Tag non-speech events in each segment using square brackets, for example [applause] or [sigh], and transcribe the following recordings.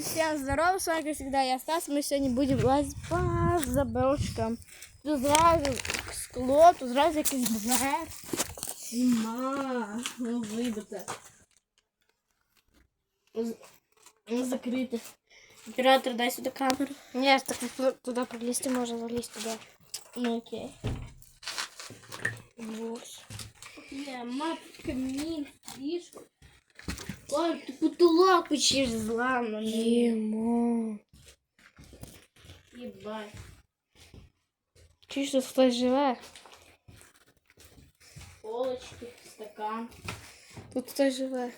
Всем здорово, с вами как всегда я Стас. Мы сегодня будем лазить по заброшкам. Тут сразу скло, тут сразу якийсь двер. Зима, ну вибите. З- Ну, закрите. Оператор, дай сюди камеру. Ні, так туди пролізти можна, залізти туди. Ну окей. Вот. Є, мат, камін, ліжко. Ой, ти потолок почти зламаний. Ємо. Єбать. Чи ж тут хтось живе? Полочки, стакан. Тут хтось живе.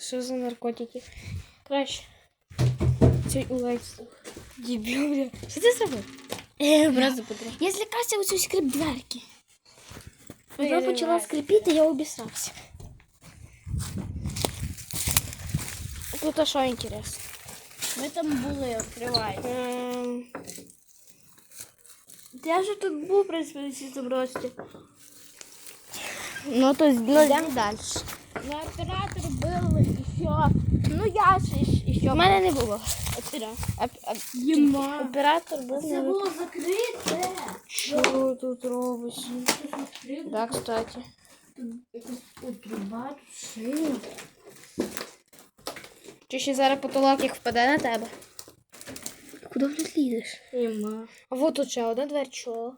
Що за наркотики? Краще. Цей улець. Дебіл, бля. Що ти зробив? Е, образу Петро. Я злякався у цю скрип дверки. Вона Переривай. почала скрипіти, я обісрався. Тут а що інтересно? Ми там були, відкривай. Ем, Я вже тут був, в принципі, на цій забрості. Ну, то йдемо далі. Ну, оператор був, і все. Ну, я ж і, і У що. мене не було. Оператор. Оп- оп-. Оператор був. Це було закрите. Що тут робиться? Відкрито. Да, кстати. Тут якось отруба, шина. Чи ще зараз потолок як впаде на тебе? Куди вже лізеш? Єма. А вот тут ще одна дверь, чого?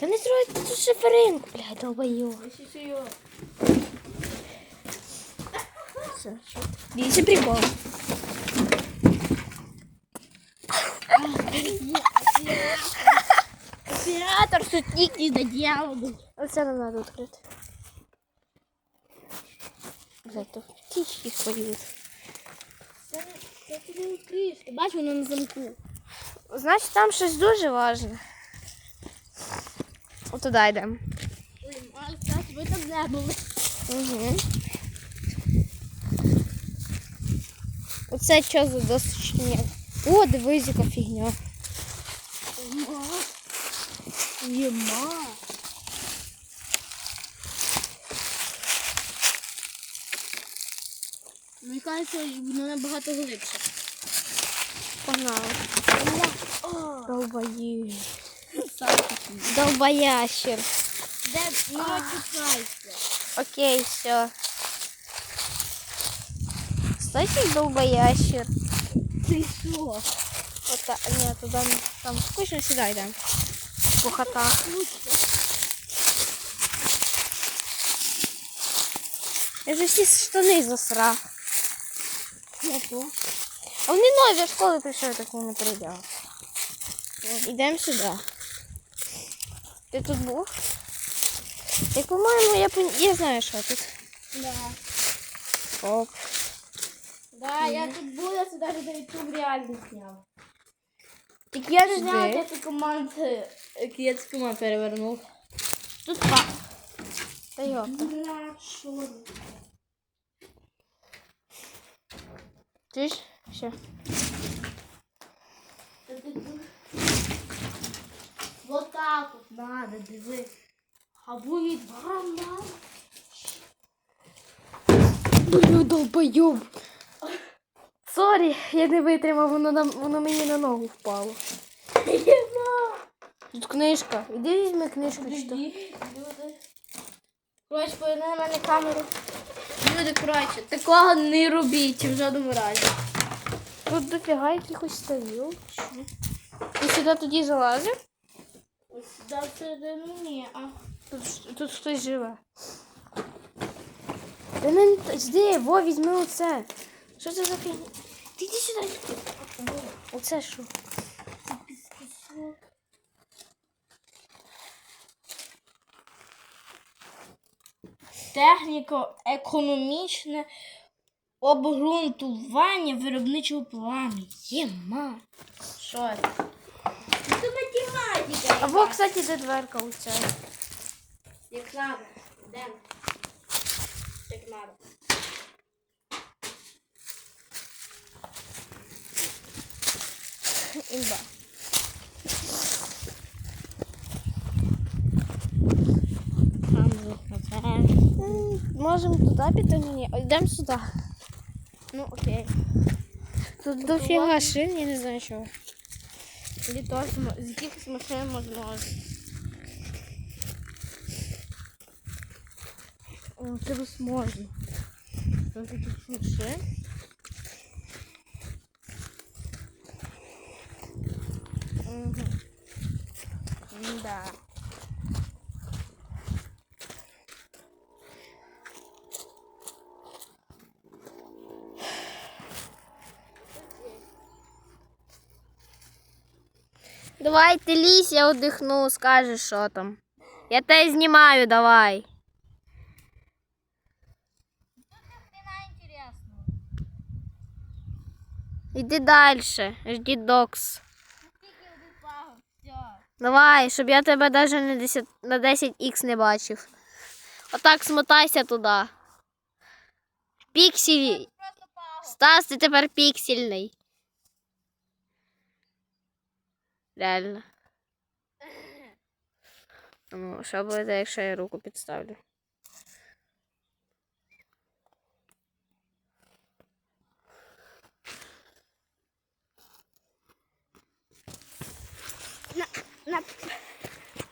Та не трогай тут шиферинку, блядь, його. Більше прикол. Оператор шутник не доделал. Оце нам треба відкрити. Зато птички поють. Це не відкриєш. Ти бачиш, воно на замку. Значить, там щось дуже важне. От туди йдемо. Ой, кстати, ви там не були. Угу. Оце що за досочні? О, дивись, яка фігня. Єма. Єма. Мені кажеться, воно набагато глибше. Погнали. Долбоїв. Сам Долбоящер. Де матюкайся. Окей, все. Кстати, долбоящер. Ти що? Ота... Ні, туди. Там скучно сюди йдемо. Пухота. Я вже всі штани засрав. А вони нові в школи прийшли, так не передяв. Йдемо сюди. Ти тут був? І, по-моєму, я, пон- я знаю, що тут. Да. Оп. Да, я тут була, я сюди на YouTube реально зняв. Так я не знаю, як я цю команду, як я цю команду перевернув. Тут па. Та йо. Ж? Все. Та ти. Вот так от надо, диви. А буде вам надо. Блю, долбойоб. Сорі, я не витримав, воно, на, воно мені на ногу впало. Тут книжка. Іди візьми книжку. що. Поверни на мене камеру. Люди, коротше, такого не робіть в жодному разі. Тут дофіга якихось ставів. Ти сюди тоді залазив? Ось сюди всередину ні, а. Тут, тут хтось живе. Та не жди, во, візьми оце. Що це за фігня? Ти йди сюди. Оце що? Техніко-економічне обґрунтування виробничого плану. Єма. Що це? Це математика. А во, кстати, де дверка у оця. Як надо. Йдемо. Як надо. Імба. Там же. Ну, можемо туди піти? Ні, йдемо сюди. Ну окей. Тут дофіга шин, я не знаю чого. Літо з якихось машин можна. О, Це возможно. З якихось машин. Угу. Да. Давай ти лізь, я одихну, скажеш, що там. Я тебе знімаю, давай. Іди далі, жди докс. Давай, щоб я тебе навіть на 10, на 10х не бачив. Отак смотайся туди. Пікселі. Стас, ти тепер піксельний. Реально. [laughs] Ну, що буде, якщо я руку підставлю?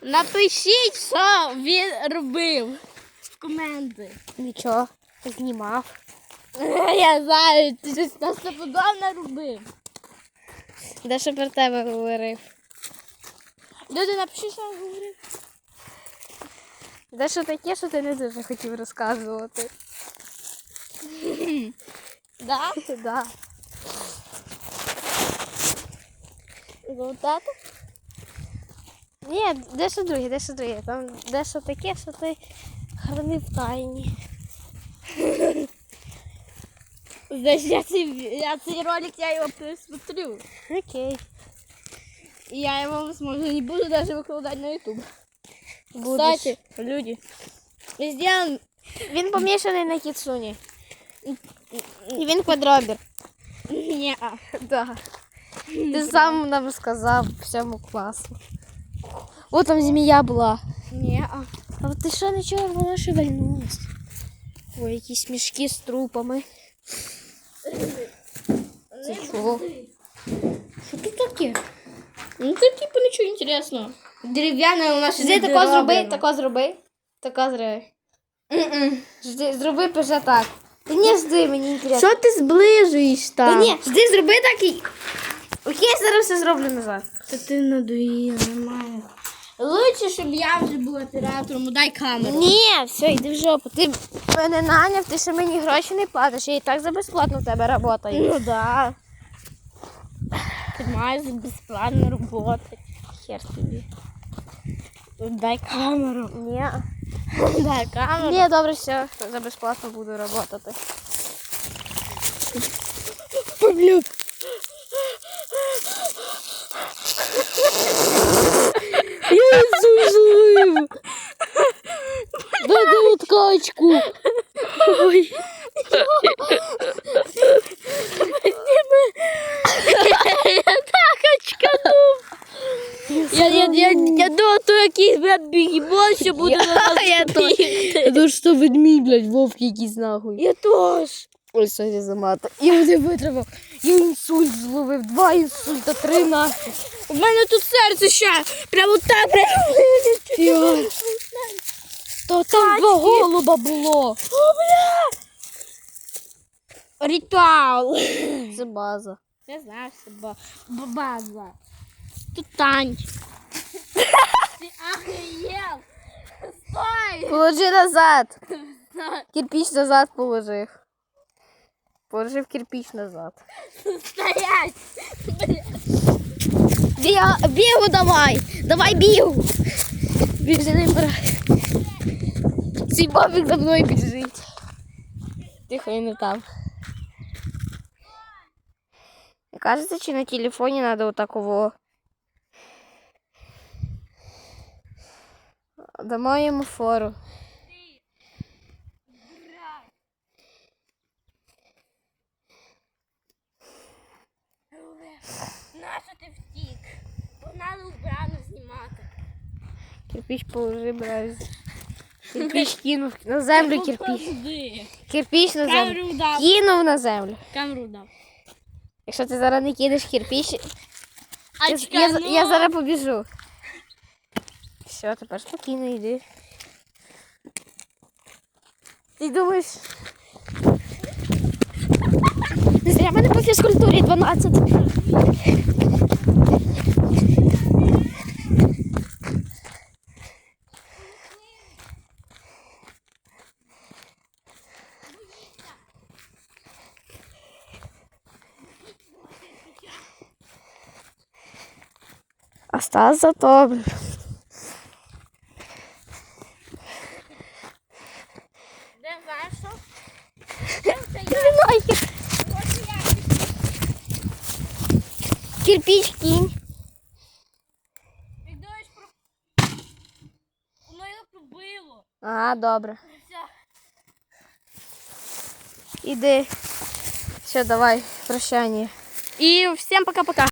Напишіть, що він робив. В коменти. Нічого, знімав. [laughs] Я знаю, ти щось настоподобно робив. Де що про тебе говорив? Люди, напиши, що я говорив. Де що таке, що ти не дуже хотів розказувати? [clears throat] Да? Да. Вот это? Ні, дещо друге, дещо друге. Там дещо таке, що ти хранив тайні. Значит, я, я цей ролик, я его пересмотрю. Окей. И я его, возможно, не буду даже выкладывать на YouTube. Будеш. Кстати, люди, сделан... Він помішаний на кіцуні. І він квадробір. Не, Да. Ти сам нам сказав всьому класу. О, там змія була. не, А ти що нічого, воно шевельнулось. Ой, якісь мішки з трупами. Це чого? Что тут таке? Ну, це типа ничего интересного. Дерев'яне у нас Жди, тако зроби, тако зроби. Тако зроби. Жди, зроби пише так. Та ні, жди, мені інтересно. Що ти зближуєш Та там? ні, жди, зроби так і. Окей, зараз все зроблю назад. Та ти надоїла, нормально. Лучше, щоб я вже була оператором, дай камеру. Ні, все, йди в жопу. Ти мене наняв, ти ще мені гроші не платиш, я і так за безплатно в тебе працюю. Ну да. Ти маєш безплатно роботи. Хер тобі. Дай камеру. Ні. Дай камеру. Ні, добре, все, за безплатно буду працювати. Поблюк. Я зужив. Дай откачку. Ой. Я, я, я, я думав, то якийсь блядь, бігібон, що буде на нас Я бігти. думаю, що ведмідь, блядь, вовк якийсь нахуй. Я теж. Ой, сьогодні замата. Я не витримав. Я інсульт зловив, два інсульта, три нахуй. У мене тут серце ще. Прямо так прямо. То там два голуба було. Ритуал. Це база. Я знаю, що ба- ба- база. Тут танч. [laughs] Ти охуєв. Стой. Положи назад. Кирпич назад положив. Положив кирпич назад. Стоять. Бігу давай! Давай бігу! Біг за ним брат. Цей бабик за мною біжить. Тихо, я не там. Кажется, чи на телефоні надо вот такого. Дамо йому фору. Нащо ти втік? Погнали убрано знімати. Кирпич положи, брат. Кирпіч кинув на землю кирпіч. Кирпіч на землю. Камеру дав. Кинув на землю. Камеру дав. Якщо ти зараз не кинеш кирпіч, я, я, ну... я зараз побіжу. Все, тепер спокійно йди. Ти думаєш. Зря мене по фізкультурі 12. Стас зато. блін. Де знаєш що? Кирпич кинь. Як думаєш про... Воно його. Ага, добре. Іди. Все, давай, прощання. І всім пока-пока.